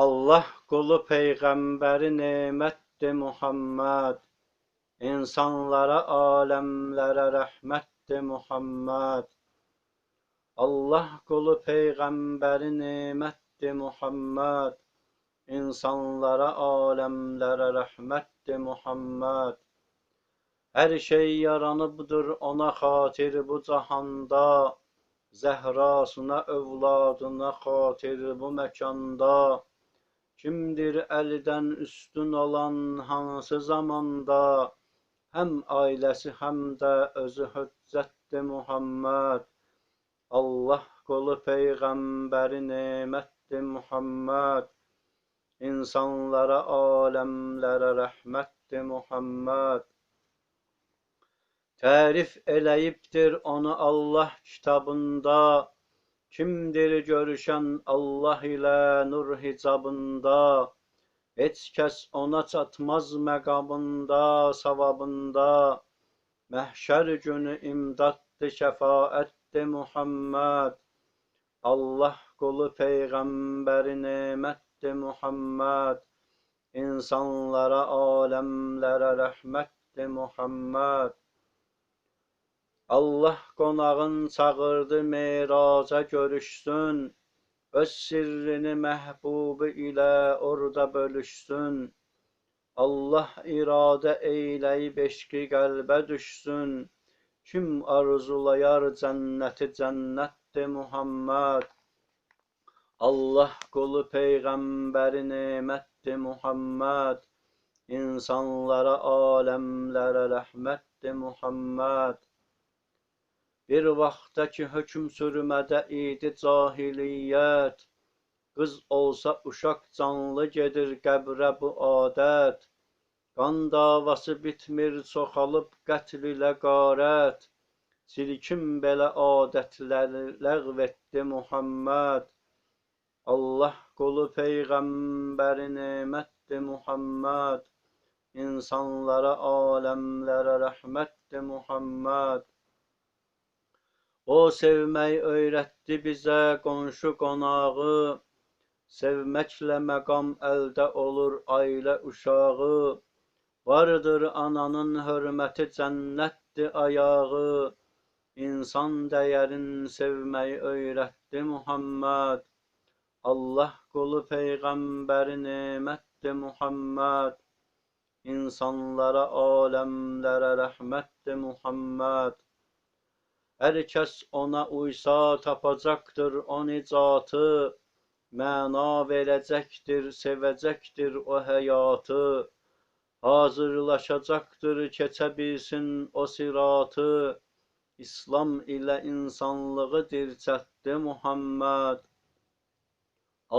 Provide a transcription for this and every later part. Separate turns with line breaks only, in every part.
Allah qulu peyğəmbəri nemətdir Muhammed. İnsanlara, aləmlərə rəhmətdir Muhammed. Allah qulu peyğəmbəri nemətdir Muhammed. İnsanlara, aləmlərə rəhmətdir Muhammed. Hər şey yaranıbdır ona xatir bu cahanda. Zəhrasına, övladına xatir bu məkanda. Kimdir əldən üstün olan hansı zamanda? Həm ailəsi, həm də özü höccətdir Muhammed. Allah qulu peyğəmbəri nemətdir Muhammed. İnsanlara, aləmlərə rəhmətdir Muhammed. Tərif eləyibdir onu Allah kitabında. Kimdir görüşən Allah ilə nur hicabında, Heç kəs ona çatmaz məqamında, savabında, Məhşər günü imdaddır, şəfaətdir Muhammed. Allah qulu peyğəmbəri nemətdir Muhammed. İnsanlara, aləmlərə rəhmətdir Muhammed. Allah qonağın çağırdı meraca görüşsün, öz sirrini məhbubu ilə orada bölüşsün. Allah iradə eyləyib eşqi qəlbə düşsün. Kim arzulayar cənnəti cənnətdir Muhammed. Allah qulu peyğəmbəri nemətdir Muhammed. İnsanlara, aləmlərə rəhmətdir Muhammed. Bir vaxtda ki, hökm sürmədə idi cahiliyyət, Qız olsa uşaq canlı gedir qəbrə bu adət. Qan davası bitmir, çoxalıb qətl ilə qarət. Çirkin belə adətləri ləğv etdi Muhammed. Allah qulu peyğəmbəri nemətdir Muhammed. İnsanlara, aləmlərə rəhmətdir Muhammed. O sevmək öyrətdi bizə qonşu qonağı, Sevməklə məqam əldə olur ailə uşağı. Vardır ananın hörməti cənnətdir ayağı, İnsan dəyərin sevməyi öyrətdi Muhammed. Allah qulu peyğəmbəri nemətdir Muhammed. İnsanlara, aləmlərə rəhmətdir Muhammed. Hər kəs ona uysa tapacaqdır o nicatı, məna verəcəkdir, sevəcəkdir o həyatı. Hazırlaşacaqdır, keçə bilsin o siratı. İslam ilə insanlığı dirçətdi Muhammed.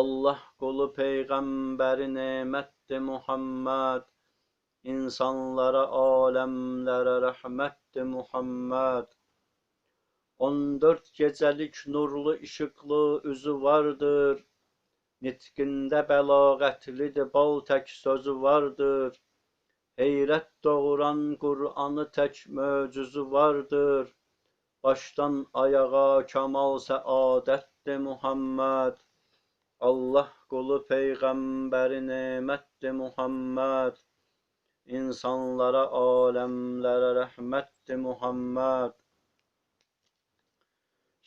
Allah qulu peyğəmbəri nemətdir Muhammed. İnsanlara, aləmlərə rəhmətdir Muhammed. 14 gecəlik nurlu işıqlı üzü vardır. Nitqində bəlağətlidir, bal tək sözü vardır. Heyrət doğuran Qur'anı tək möcüzü vardır. Başdan ayağa kamal səadətdir Muhammed. Allah qulu peyğəmbəri nemətdir Muhammed. İnsanlara, aləmlərə rəhmətdir Muhammed.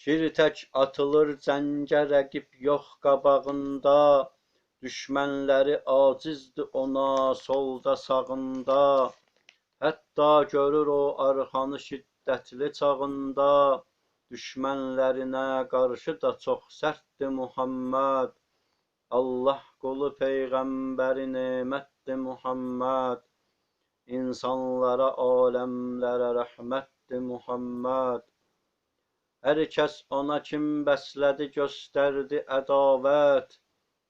Şir tək atılır cəngə rəqib yox qabağında, Düşmənləri acizdir ona solda sağında, Hətta görür o arxanı şiddətli çağında, Düşmənlərinə qarşı da çox sərtdir Muhammed. Allah qulu peyğəmbəri nemətdir Muhammed. İnsanlara, aləmlərə rəhmətdir Muhammed. Hər kəs ona kim bəslədi, göstərdi ədavət.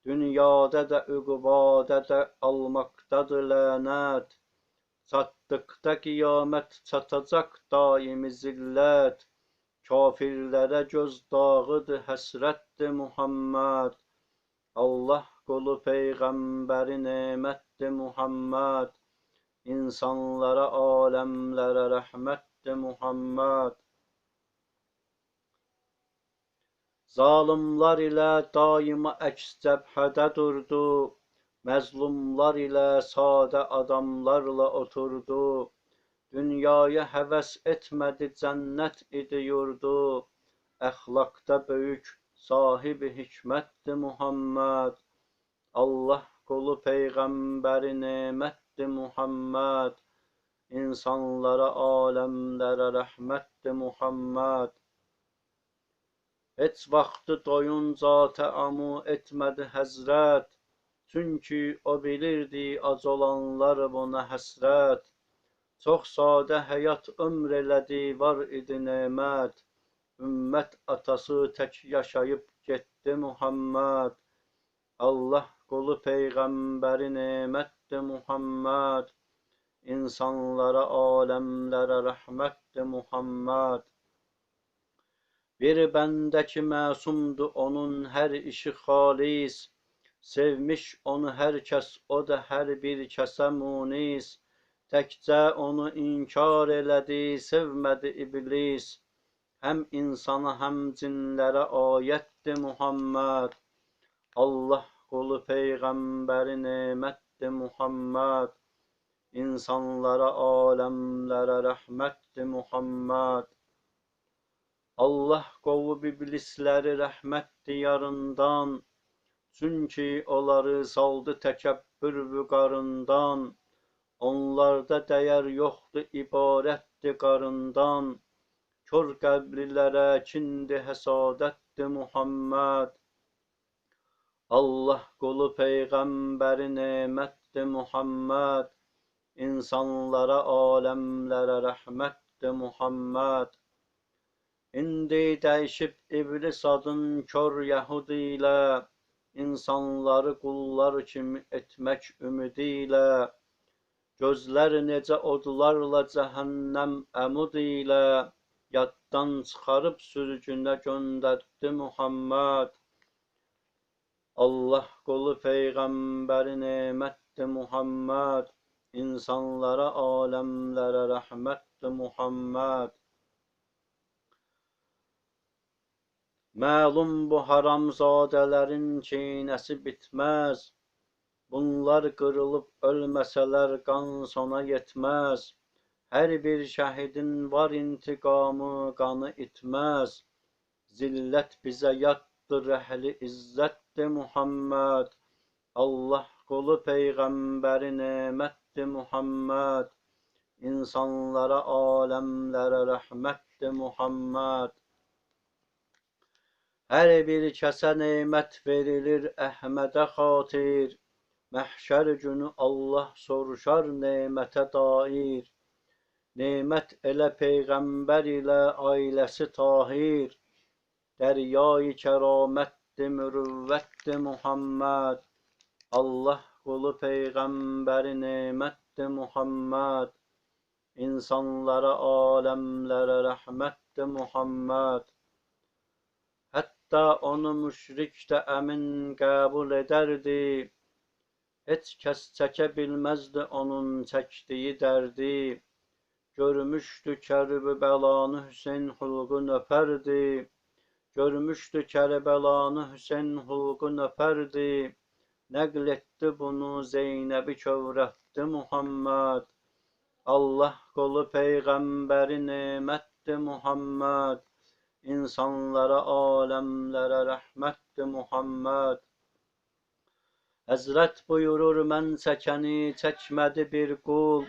Dünyada da, üqubada da almaqdadır lənət. Çatdıqda qiyamət çatacaq daimi zillət. Kafirlərə göz dağıdır, həsrətdir Muhammed. Allah qulu peyğəmbəri nemətdir Muhammed. İnsanlara, aləmlərə rəhmətdir Muhammed. Zalimlar ilə daima əks cəbhədə durdu. Məzlumlar ilə sadə adamlarla oturdu. Dünyaya həvəs etmədi, cənnət idi yurdu. Əxlaqda böyük, sahibi hikmətdir Muhammed. Allah qulu peyğəmbəri nemətdir Muhammed. İnsanlara, aləmlərə rəhmətdir Muhammed. Heç vaxtı doyunca təamu etmədi həzrət. Çünki o bilirdi ac olanlar buna həsrət. Çox sadə həyat ömr elədi, var idi nemət. Ümmət atası tək yaşayıb getdi Muhammed. Allah qulu peyğəmbəri nemətdir Muhammed. İnsanlara, aləmlərə rəhmətdir Muhammed. Bir bəndə ki məsumdur onun hər işi xalis. Sevmiş onu hər kəs, o da hər bir kəsə munis. Təkcə onu inkar elədi, sevmədi iblis. Həm insana, həm cinlərə ayətdir Muhammed. Allah qulu peyğəmbəri nemətdir Muhammed. İnsanlara, aləmlərə rəhmətdir Muhammed. Allah qovub iblisləri rəhmət diyarından, Çünki onları saldı təkəbbür vüqarından, Onlarda dəyər yoxdur, ibarətdir qarından, Kör qəblilərə kindir, həsadətdir Muhammed. Allah qulu peyğəmbəri nemətdir Muhammed. İnsanlara, aləmlərə rəhmətdir Muhammed. İndi dəyişib iblis adın kör yəhudi ilə, insanları qullar kimi etmək ümidi ilə, gözlər necə odlarla cəhənnəm əmud ilə, yaddan çıxarıb sürgünə göndərdi Muhammed. Allah qulu peyğəmbəri nemətdir Muhammed, insanlara, aləmlərə rəhmətdir Muhammed. Məlum bu haramzadələrin çeynəsi bitməz. Bunlar qırılıb ölməsələr qan sona yetməz. Hər bir şəhidin var intiqamı, qanı itməz. Zillət bizə yaddır, əhli izzətdir Muhammed. Allah qulu peyğəmbəri nemətdir Muhammed. İnsanlara, aləmlərə rəhmətdir Muhammed. Hər bir kəsə nemət verilir Əhmədə xatir. Məhşər günü Allah soruşar nemətə dair. Nemət elə peyğəmbər ilə ailəsi tahir. Dəryayı kəramətdir, mürüvvətdir Muhammed. Allah qulu peyğəmbəri nemətdir Muhammed. İnsanlara, aləmlərə rəhmətdir Muhammed. Hətta onu müşrik də əmin qəbul edərdi. Heç kəs çəkə bilməzdi onun çəkdiyi dərdi. Görmüşdü Kərbi bəlanı Hüseyn xulqun öpərdi. Görmüşdü Kərbəlanı Hüseyn xulqun öpərdi. Nəql etdi bunu Zeynəbi kövrətdi Muhammed. Allah qolu peyğəmbəri nemətdir Muhammed. İnsanlara, aləmlərə rəhmətdir Muhammed. Həzrət buyurur, mən çəkəni çəkmədi bir qul,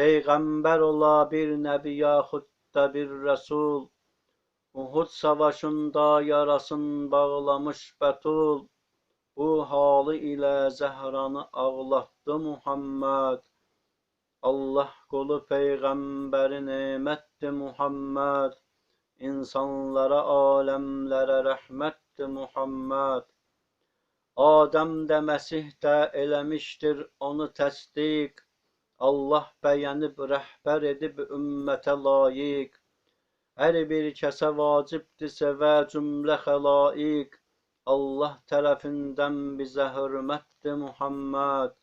Peyğəmbər ola bir nəbi yaxud da bir rəsul. Uhud savaşında yarasın bağlamış Bətul, Bu halı ilə Zəhranı ağlatdı Muhammed. Allah qulu Peyğəmbəri nemətdir Muhammed. İnsanlara, aləmlərə rəhmətdir Muhammed. Adəm də Məsih də eləmişdir onu təsdiq. Allah bəyənib rəhbər edib ümmətə layiq. Hər bir kəsə vacibdir sevə cümlə xəlaiq. Allah tərəfindən bizə hörmətdir Muhammed.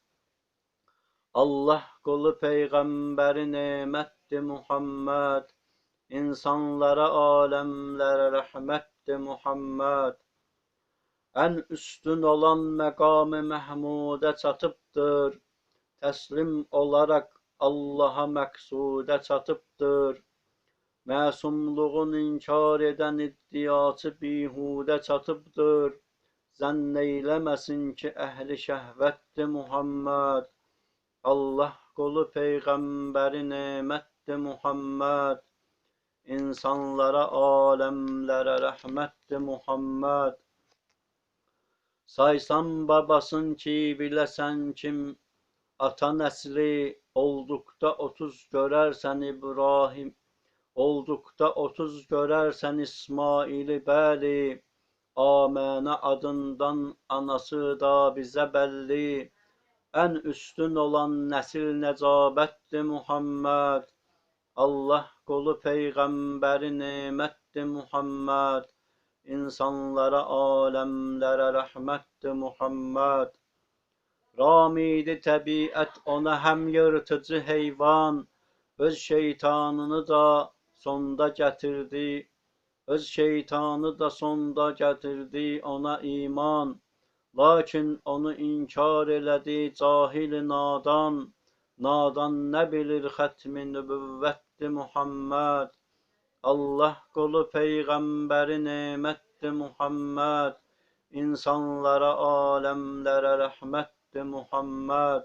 Allah qulu peyğəmbəri nemətdir Muhammed. İnsanlara alemlere rahmetti Muhammed. En üstün olan mekamı Mehmud'e çatıptır. Teslim olarak Allah'a meksude çatıptır. Məsumluğun inkar edən iddiaçı bihudə çatıbdır. Zənn ki, əhli şəhvətdir Muhammed. Allah qulu Peyğəmbəri nemətdir Muhammed insanlara, alemlere rəhmətdir Muhammed. Saysan babasın ki, biləsən kim, ata nəsli olduqda 30 görərsən İbrahim, olduqda 30 görərsən İsmaili bəli, Amənə adından anası da bizə bəlli, ən üstün olan nəsil nəcabətdir Muhammed. Allah kulu peygamberi nimetti Muhammed. İnsanlara, alemlere rahmetti Muhammed. Ramidi tabiat ona hem yırtıcı heyvan, öz şeytanını da sonda getirdi. Öz şeytanı da sonda getirdi ona iman. Lakin onu inkar elədi cahil nadan. Nadan ne bilir xətmi nübüvvətdi Muhammed. Allah kulu peygamberi nimetti Muhammed. İnsanlara, alemlere rahmetti Muhammed.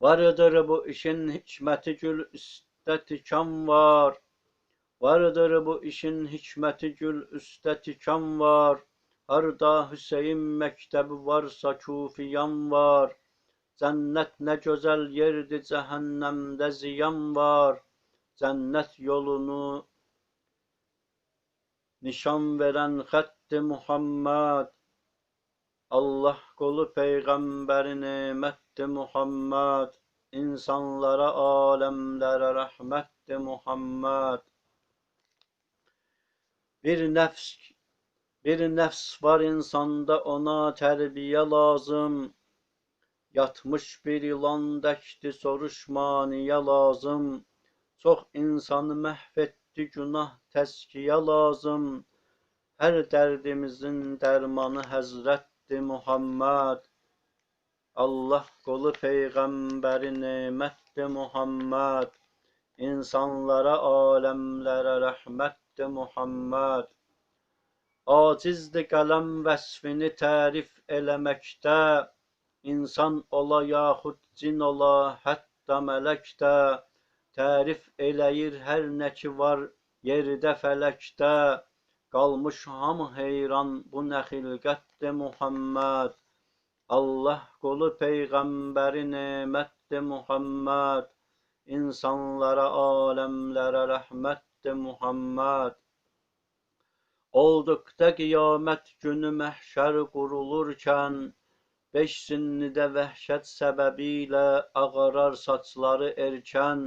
Vardır bu işin hikmeti gül üstte tikan var. Vardır bu işin hikmeti gül üstte tikan var. Harda Hüseyin mektebi varsa kufiyan var. Cennet ne güzel yerdi cehennemde ziyan var. Cennet yolunu nişan veren hattı Muhammed. Allah kulu peygamberi nimetti Muhammed. İnsanlara, alemlere rahmetti Muhammed. Bir nefs bir nefs var insanda ona terbiye lazım. Yatmış bir yılan dekti soruşmaniye lazım. Çok insanı mahvetti günah teskiye lazım. Her derdimizin dermanı Hazretti Muhammed. Allah kulu peygamberi nimetti Muhammed. İnsanlara, alemlere rahmetti Muhammed. Acizdi qələm vəsfini tərif eləməkdə, insan ola yaxud cin ola, hətta mələk də, tərif eləyir hər nə ki var yerdə fələkdə, qalmış hamı heyran bu nə xilqətdir Muhammed. Allah qulu peyğəmbəri nemətdir Muhammed. İnsanlara, aləmlərə rəhmətdir Muhammed. Olduqda qiyamət günü məhşər qurulurkən, beş sinnidə vəhşət səbəbilə ağarar saçları erkən,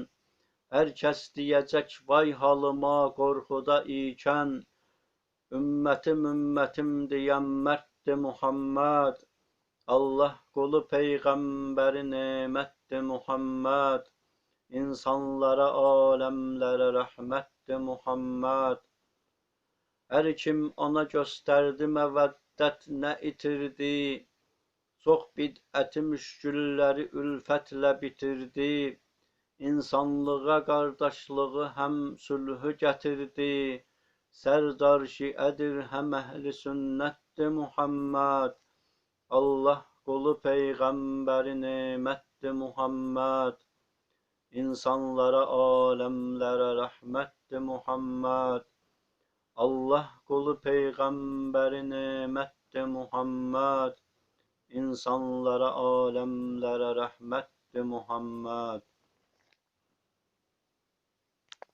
hər kəs deyəcək vay halıma qorxuda ikən, ümmətim ümmətim deyən mərddir Muhammed, Allah qulu peyğəmbəri nemətdir Muhammed, insanlara, aləmlərə rəhmətdir Muhammed. Hər kim ona göstərdi məvəddət nə itirdi, çox bidəti müşkülləri ülfətlə bitirdi, insanlığa qardaşlığı həm sülhü gətirdi, sərdar şiədir həm əhli sünnətdir Muhammed, Allah qulu peyğəmbəri nemətdir Muhammed, insanlara, aləmlərə rəhmətdir Muhammed, Allah kulu peygamberi nimetti Muhammed. İnsanlara, alemlere rahmetti Muhammed.